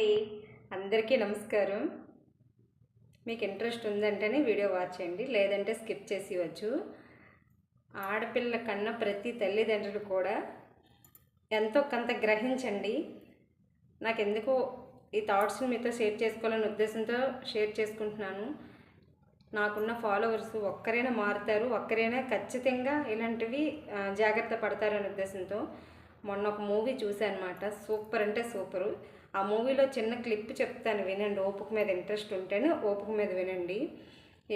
అండి అందరికీ నమస్కారం. మీకు ఇంట్రెస్ట్ ఉందంటేనే వీడియో వాచ్ చేయండి లేదంటే స్కిప్ చేసి ఇవ్వచ్చు. ఆడపిల్ల కన్నా ప్రతి తల్లిదండ్రులు కూడా ఎంతో కొంత గ్రహించండి. నాకు ఎందుకో ఈ థాట్స్ని మీతో షేర్ చేసుకోవాలనే ఉద్దేశంతో షేర్ చేసుకుంటున్నాను. నాకున్న ఫాలోవర్స్ ఒక్కరైనా మారుతారు ఒక్కరైనా ఖచ్చితంగా ఇలాంటివి జాగ్రత్త పడతారనే ఉద్దేశంతో మొన్న ఒక మూవీ చూశాను అనమాట సూపర్ అంటే సూపరు. ఆ మూవీలో చిన్న క్లిప్ చెప్తాను వినండి. ఓపిక మీద ఇంట్రెస్ట్ ఉంటేనే ఓపిక మీద వినండి.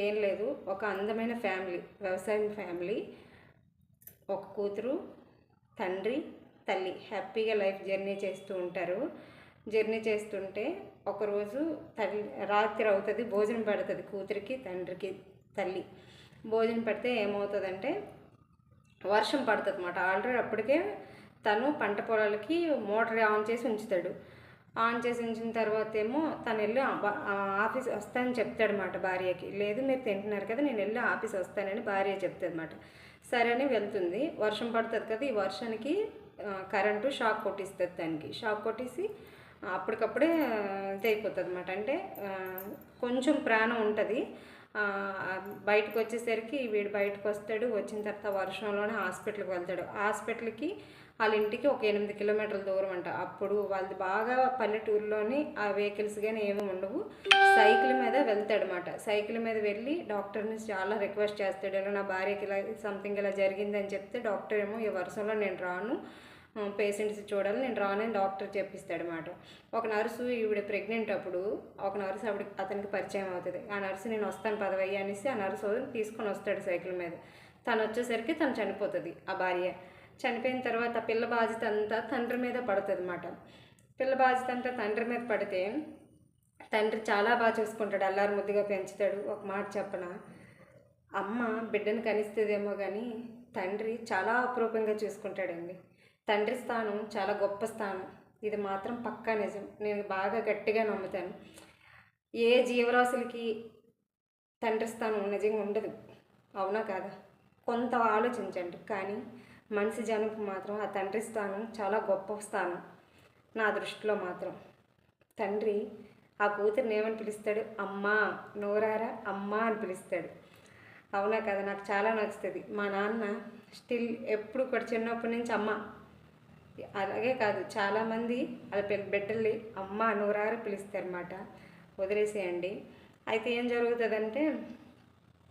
ఏం లేదు. ఒక అందమైన ఫ్యామిలీ వ్యవసాయం ఫ్యామిలీ ఒక కూతురు తండ్రి తల్లి హ్యాపీగా లైఫ్ జర్నీ చేస్తూ ఉంటారు. జర్నీ చేస్తుంటే ఒకరోజు తల్లి రాత్రి అవుతుంది భోజనం పెడుతుంది కూతురికి తండ్రికి తల్లి. భోజనం పెడితే ఏమవుతుందంటే వర్షం పడుతుంది అనమాట ఆల్రెడీ అప్పటికే తను పంట పొలాలకి మోటార్ ఆన్ చేసి ఉంచుతాడు. ఆన్ చేసి ఉంచిన తర్వాత ఏమో తను వెళ్ళి ఆ ఆఫీస్ వస్తానని చెప్తాడనమాట భార్యకి. లేదు మీరు తింటున్నారు కదా నేను వెళ్ళి ఆఫీస్ వస్తానని భార్య చెప్తుంది అనమాట సరే అని వెళ్తుంది. వర్షం పడుతుంది కదా ఈ వర్షానికి కరెంటు షాక్ కొట్టిస్తుంది దానికి షాక్ కొట్టేసి అప్పటికప్పుడే ఇది అయిపోతుంది అనమాట అంటే కొంచెం ప్రాణం ఉంటుంది. బయటకు వచ్చేసరికి వీడు బయటకు వస్తాడు వచ్చిన తర్వాత వర్షంలోనే హాస్పిటల్కి వెళ్తాడు. హాస్పిటల్కి వాళ్ళ ఇంటికి ఒక ఎనిమిది కిలోమీటర్ల దూరం అంట. అప్పుడు వాళ్ళది బాగా పల్లెటూరులోని ఆ వెహికల్స్ కానీ ఏమి ఉండవు. సైకిల్ మీద వెళ్తాడనమాట సైకిల్ మీద వెళ్ళి డాక్టర్ని చాలా రిక్వెస్ట్ చేస్తాడు. ఇలా నా భార్యకి ఇలా సంథింగ్ ఇలా జరిగిందని చెప్తే డాక్టర్ ఏమో ఈ వర్షంలో నేను రాను. పేషెంట్స్ చూడాలి. నేను రానని డాక్టర్ చెప్పిస్తాడనమాట ఒక నర్సు ఈవిడ ప్రెగ్నెంట్ అప్పుడు ఒక నర్సు అప్పుడు అతనికి పరిచయం అవుతుంది. ఆ నర్సు నేను వస్తాను పదవయ్య అనేసి ఆ నర్సు తీసుకొని వస్తాడు సైకిల్ మీద. తను వచ్చేసరికి తను చనిపోతుంది ఆ భార్య. చనిపోయిన తర్వాత పిల్ల బాధ్యత అంతా తండ్రి మీద పడుతుంది అనమాట పిల్ల బాధ్యత అంతా తండ్రి మీద పడితే తండ్రి చాలా బాగా చూసుకుంటాడు. అల్లారు ముద్దుగా పెంచుతాడు. ఒక మాట చెప్పన? అమ్మ బిడ్డను కనిస్తుందేమో కానీ తండ్రి చాలా అపురూపంగా చూసుకుంటాడండి. తండ్రి స్థానం చాలా గొప్ప స్థానం. ఇది మాత్రం పక్కా నిజం. నేను బాగా గట్టిగా నమ్ముతాను. ఏ జీవరాశులకి తండ్రి స్థానం నిజంగా ఉండదు. అవునా కాదా? కొంత ఆలోచించండి. కానీ మనిషి జనంకు మాత్రం ఆ తండ్రి స్థానం చాలా గొప్ప స్థానం. నా దృష్టిలో మాత్రం. తండ్రి ఆ కూతురిని ఏమని పిలుస్తాడు? అమ్మా నోరారా? అమ్మా అని పిలుస్తాడు. అవునా కదా? నాకు చాలా నచ్చుతుంది. మా నాన్న స్టిల్ ఎప్పుడు కూడా చిన్నప్పటి నుంచి అమ్మ. అలాగే కాదు చాలామంది అలా బిడ్డల్ని అమ్మ నోరారా పిలుస్తారన్నమాట. వదిలేసేయండి. అయితే ఏం జరుగుతుందంటే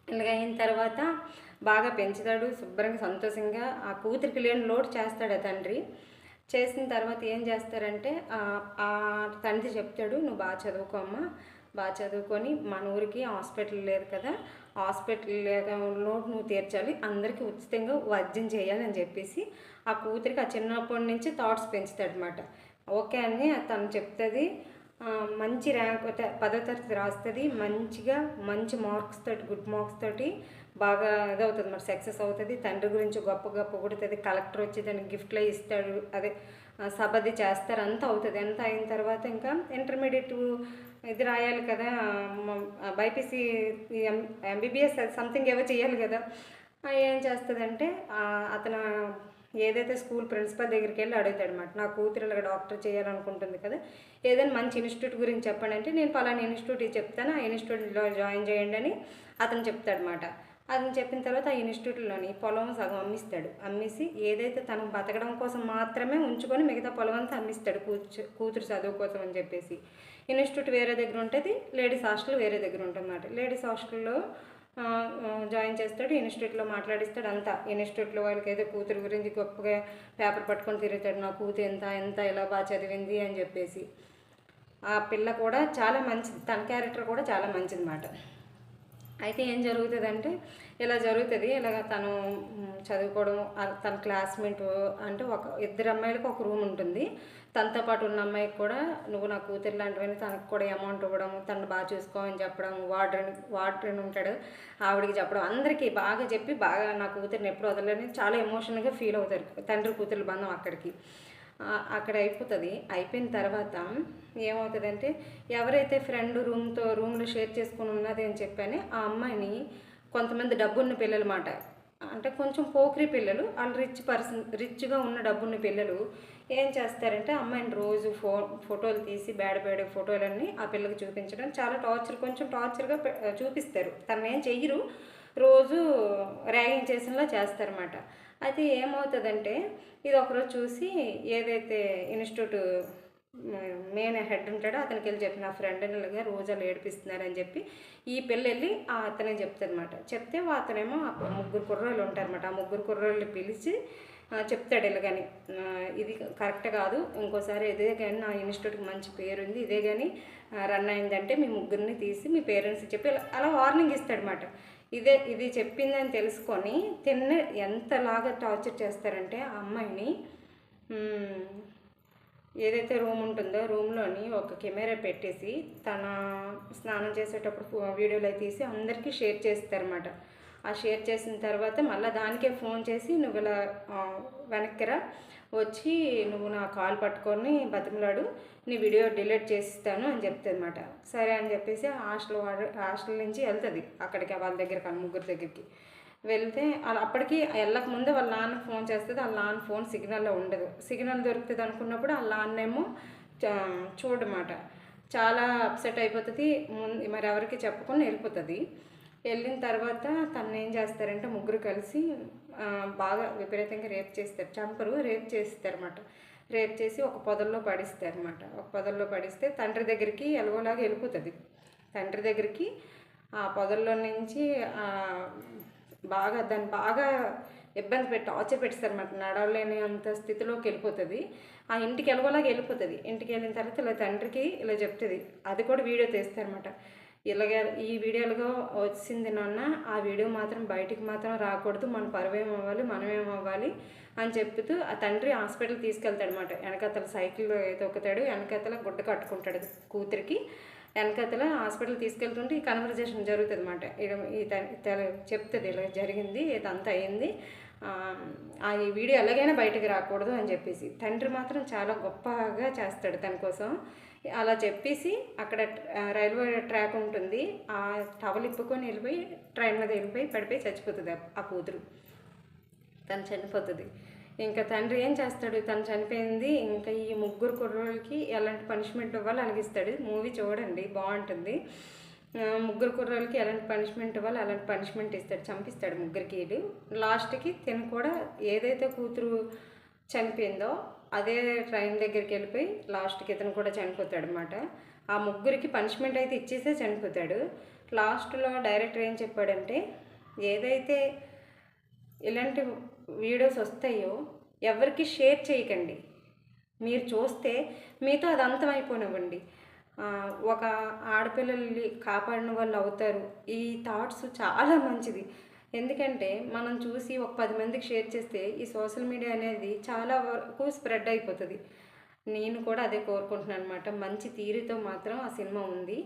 ఇలాగ అయిన తర్వాత బాగా పెంచుతాడు శుభ్రంగా సంతోషంగా ఆ కూతురికి లేని లోటు చేస్తాడు ఆ తండ్రి. చేసిన తర్వాత ఏం చేస్తారంటే ఆ- ఆ తండ్రి చెప్తాడు నువ్వు బాగా చదువుకోమ్మా బాగా చదువుకొని మన ఊరికి హాస్పిటల్ లేదు కదా హాస్పిటల్ లోటు నువ్వు తీర్చాలి అందరికీ ఉచితంగా వైద్యం చేయాలి అని చెప్పేసి ఆ కూతురికి ఆ చిన్నప్పటి నుంచి థాట్స్ పెంచుతాడనమాట ఓకే అని తను చెప్తుంది మంచి ర్యాంక్ పదో తరగతి రాస్తుంది మంచిగా మంచి మార్క్స్ తోటి గుడ్ మార్క్స్ తోటి బాగా ఇదవుతుంది మరి సక్సెస్ అవుతుంది తండ్రి గురించి గొప్ప గొప్ప కొడుతుంది కలెక్టర్ వచ్చి దానికి గిఫ్ట్లో ఇస్తాడు అదే సబది చేస్తారు అంతా అవుతుంది అంత అయిన తర్వాత ఇంకా ఇంటర్మీడియట్ ఇది రాయాలి కదా బైపీసీ ఎంబీబీఎస్ సంథింగ్ ఏవో చేయాలి కదా. ఏం చేస్తుందంటే అతను ఏదైతే స్కూల్ ప్రిన్సిపల్ దగ్గరికి వెళ్ళి అడుగుతాడనమాట నా కూతురు ఇలా డాక్టర్ చేయాలనుకుంటుంది కదా ఏదైనా మంచి ఇన్స్టిట్యూట్ గురించి చెప్పండి అంటే నేను పలానా ఇన్స్టిట్యూట్ చెప్తాను ఆ ఇన్స్టిట్యూట్లో జాయిన్ చేయండి అని అతను చెప్తాడనమాట అతను చెప్పిన తర్వాత ఆ ఇన్స్టిట్యూట్లోని పొలం సగం అమ్మిస్తాడు. అమ్మేసి ఏదైతే తను బతకడం కోసం మాత్రమే ఉంచుకొని మిగతా పొలం అంతా అమ్మిస్తాడు కూర్చు కూతురు చదువు కోసం అని చెప్పేసి. ఇన్స్టిట్యూట్ వేరే దగ్గర ఉంటుంది లేడీస్ హాస్టల్ వేరే దగ్గర ఉంటుందన్నమాట. లేడీస్ హాస్టల్లో జాయిన్ చేస్తాడు ఇన్స్టిట్యూట్లో మాట్లాడిస్తాడు అంతా. ఇన్స్టిట్యూట్లో వాళ్ళకి అయితే కూతురు గురించి గొప్పగా పేపర్ పట్టుకొని తిరుగుతాడు నా కూతురు ఎంత ఎంత ఇలా బాగా చదివింది? అని చెప్పేసి. ఆ పిల్ల కూడా చాలా మంచిది తన క్యారెక్టర్ కూడా చాలా మంచిది మాట అయితే ఏం జరుగుతుందంటే ఇలా జరుగుతుంది ఇలాగ తను చదువుకోవడం తన క్లాస్మేట్ అంటే ఒక ఇద్దరు అమ్మాయిలకు ఒక రూమ్ ఉంటుంది. తనతో పాటు ఉన్న అమ్మాయికి కూడా నువ్వు నా కూతురు లాంటివని తనకు కూడా అమౌంట్ ఇవ్వడం తను బాగా చూసుకోమని చెప్పడం వార్డెన్ వార్డెన్ ఉంటాడు ఆవిడకి చెప్పడం అందరికీ బాగా చెప్పి బాగా నా కూతురిని ఎప్పుడు వదలని చాలా ఎమోషనల్గా ఫీల్ అవుతారు తండ్రి కూతురు బంధం అక్కడికి. అక్కడ అయిపోతుంది. అయిపోయిన తర్వాత ఏమవుతుందంటే ఎవరైతే ఫ్రెండ్ రూమ్తో రూమ్లో షేర్ చేసుకుని ఉన్నది అని చెప్పని ఆ అమ్మాయిని కొంతమంది డబ్బున్న పిల్లలు మాట అంటే కొంచెం పోకరి పిల్లలు వాళ్ళు రిచ్ పర్సన్ రిచ్గా ఉన్న డబ్బున్న పిల్లలు ఏం చేస్తారంటే అమ్మాయిని రోజు ఫో ఫోటోలు తీసి బ్యాడ బ్యాడ్ ఫోటోలన్నీ ఆ పిల్లకి చూపించడం. చాలా టార్చర్ కొంచెం టార్చర్గా చూపిస్తారు. తను ఏం చెయ్యరు. రోజు ర్యాగింగ్ చేసినలా చేస్తారన్నమాట అయితే ఏమవుతుందంటే ఇది ఒకరోజు చూసి ఏదైతే ఇన్స్టిట్యూట్ మెయిన్ హెడ్ ఉంటాడో అతనికి వెళ్ళి చెప్పి నా ఫ్రెండ్ ఇలాగా రోజు ఏడిపిస్తున్నారని చెప్పి ఈ పిల్ల వెళ్ళి ఆ అతనే చెప్తాడనమాట. చెప్తే అతనేమో ముగ్గురు కుర్రోళ్ళు ఉంటారనమాట. ఆ ముగ్గురు కుర్రోళ్ళు పిలిచి చెప్తాడు ఇలాగని ఇది కరెక్ట్ కాదు. ఇంకోసారి ఇదే కానీ నా ఇన్స్టిట్యూట్కి మంచి పేరు ఉంది ఇదే కానీ రన్ అయిందంటే మీ ముగ్గురిని తీసి మీ పేరెంట్స్కి చెప్పి ఇలా- అలా వార్నింగ్ ఇస్తాడనమాట. ఇదే ఇది చెప్పిందని తెలుసుకొని తిన్న ఎంతలాగా టార్చర్ చేస్తారంటే ఆ అమ్మాయిని ఏదైతే రూమ్ ఉంటుందో రూమ్లోని ఒక కెమెరా పెట్టేసి తన స్నానం చేసేటప్పుడు వీడియోలు అవి తీసి అందరికీ షేర్ చేస్తారన్నమాట. ఆ షేర్ చేసిన తర్వాత మళ్ళీ దానికే ఫోన్ చేసి నువ్వు ఇలా వెనక్కిరా వచ్చి నువ్వు నా కాల్ పట్టుకొని బతిమలాడు నీ వీడియో డిలీట్ చేసిస్తాను అని చెప్తుంది అనమాట సరే అని చెప్పేసి హాస్టల్ హాస్టల్ నుంచి వెళ్తుంది అక్కడికి వాళ్ళ దగ్గరికి ఆ ముగ్గురు దగ్గరికి. వెళ్తే అప్పటికి వెళ్ళక ముందే వాళ్ళ నాన్న ఫోన్ చేస్తుంది వాళ్ళ నాన్న ఫోన్ సిగ్నల్లో ఉండదు. సిగ్నల్ దొరుకుతుంది అనుకున్నప్పుడు వాళ్ళ నాన్నేమో చ- చూడమాట. చాలా అప్సెట్ అయిపోతుంది ముందు మరి ఎవరికి చెప్పకుండా వెళ్ళిపోతుంది. వెళ్ళిన తర్వాత తను ఏం చేస్తారంటే ముగ్గురు కలిసి బాగా విపరీతంగా రేప్ చేస్తారు. చంపరు రేప్ చేస్తారన్నమాట. రేప్ చేసి ఒక పొదల్లో పడిస్తారన్నమాట. ఒక పొదల్లో పడిస్తే తండ్రి దగ్గరికి ఎలగోలాగా వెళ్ళిపోతుంది. తండ్రి దగ్గరికి ఆ పొదల్లో నుంచి బాగా దాన్ని బాగా ఇబ్బంది పెట్టి టార్చర్ పెట్టిస్తారన్నమాట. నడవలేని అంత స్థితిలోకి వెళ్ళిపోతుంది. ఆ ఇంటికి ఎలాగోలాగా వెళ్ళిపోతుంది. ఇంటికి వెళ్ళిన తర్వాత ఇలా తండ్రికి ఇలా చెప్తుంది. అది కూడా వీడియో తీస్తారనమాట ఇలాగ ఈ వీడియోలుగా వచ్చింది నాన్న ఆ వీడియో మాత్రం బయటికి మాత్రం రాకూడదు. మన పరువేం అవ్వాలి మనమేం అవ్వాలి అని చెప్తూ ఆ తండ్రి హాస్పిటల్ తీసుకెళ్తాడనమాట వెనకతల సైకిల్ తొక్కుతాడు వెనకతల గుడ్డ కట్టుకుంటాడు కూతురికి. వెనకతల హాస్పిటల్ తీసుకెళ్తుంటే ఈ కన్వర్జేషన్ జరుగుతుంది అనమాట ఈ చెప్తుంది ఇలా జరిగింది ఇదంతా అయింది. ఆ, ఆ ఈ వీడియో ఎలాగైనా బయటకు రాకూడదు అని చెప్పేసి. తండ్రి మాత్రం చాలా గొప్పగా చేస్తాడు తన కోసం. అలా చెప్పేసి అక్కడ రైల్వే ట్రాక్ ఉంటుంది. ఆ టవల్ ఇప్పుకొని వెళ్ళిపోయి ట్రైన్ మీద వెళ్ళిపోయి పడిపోయి చచ్చిపోతుంది ఆ- కూతురు. తను చనిపోతుంది. ఇంకా తండ్రి ఏం చేస్తాడు? తను చనిపోయింది. ఇంకా ఈ ముగ్గురు కుర్రోళ్ళకి ఎలాంటి పనిష్మెంట్ ఇవ్వాలి అనిపిస్తాడు మూవీ చూడండి బాగుంటుంది. ముగ్గురు కుర్రోళ్ళకి ఎలాంటి పనిష్మెంట్ ఇవ్వాలి అలాంటి పనిష్మెంట్ ఇస్తాడు చంపిస్తాడు ముగ్గురికి లాస్ట్కి తిను కూడా ఏదైతే కూతురు చనిపోయిందో అదే ట్రైన్ దగ్గరికి వెళ్ళిపోయి లాస్ట్కి ఇతను కూడా చనిపోతాడు అనమాట ఆ ముగ్గురికి పనిష్మెంట్ అయితే ఇచ్చేసే చనిపోతాడు. లాస్ట్లో డైరెక్టర్ ఏం చెప్పాడంటే ఏదైతే ఇలాంటి వీడియోస్ వస్తాయో ఎవరికి షేర్ చేయకండి. మీరు చూస్తే మీతో అది అంతమైపోనివ్వండి. ఒక ఆడపిల్లల్ని కాపాడిన వాళ్ళు అవుతారు. ఈ థాట్స్ చాలా మంచిది. ఎందుకంటే మనం చూసి ఒక పది మందికి షేర్ చేస్తే ఈ సోషల్ మీడియా అనేది చాలా వరకు స్ప్రెడ్ అయిపోతుంది. నేను కూడా అదే కోరుకుంటున్నాను అనమాట మంచి తీరుతో మాత్రం ఆ సినిమా ఉంది.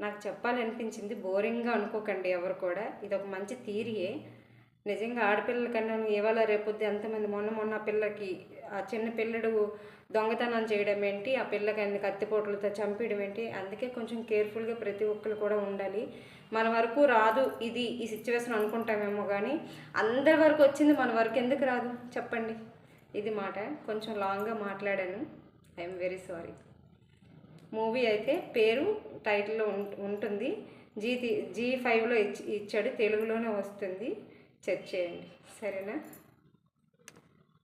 నాకు చెప్పాలనిపించింది బోరింగ్గా అనుకోకండి ఎవరు కూడా. ఇది ఒక మంచి థీరియే నిజంగా ఆడపిల్లల కన్నా ఇవాళ రేపొద్దు ఎంతమంది మొన్న మొన్న ఆ పిల్లకి ఆ చిన్న పిల్లడు దొంగతనం చేయడం ఏంటి? ఆ పిల్లకి అన్ని కత్తిపోట్లతో చంపేయడం ఏంటి? అందుకే కొంచెం కేర్ఫుల్గా ప్రతి ఒక్కరు కూడా ఉండాలి. మన వరకు రాదు ఇది ఈ సిచ్యువేషన్ అనుకుంటామేమో కానీ అందరి వరకు వచ్చింది మన వరకు ఎందుకు రాదు? చెప్పండి. ఇది మాట. కొంచెం లాంగ్గా మాట్లాడాను. ఐఎమ్ వెరీ సారీ మూవీ అయితే పేరు టైటిల్లో ఉం- ఉంటుంది. జీ జీ ఫైవ్లో ఇచ్చి ఇచ్చాడు. తెలుగులోనే వస్తుంది. చెక్ చేయండి. సరేనా?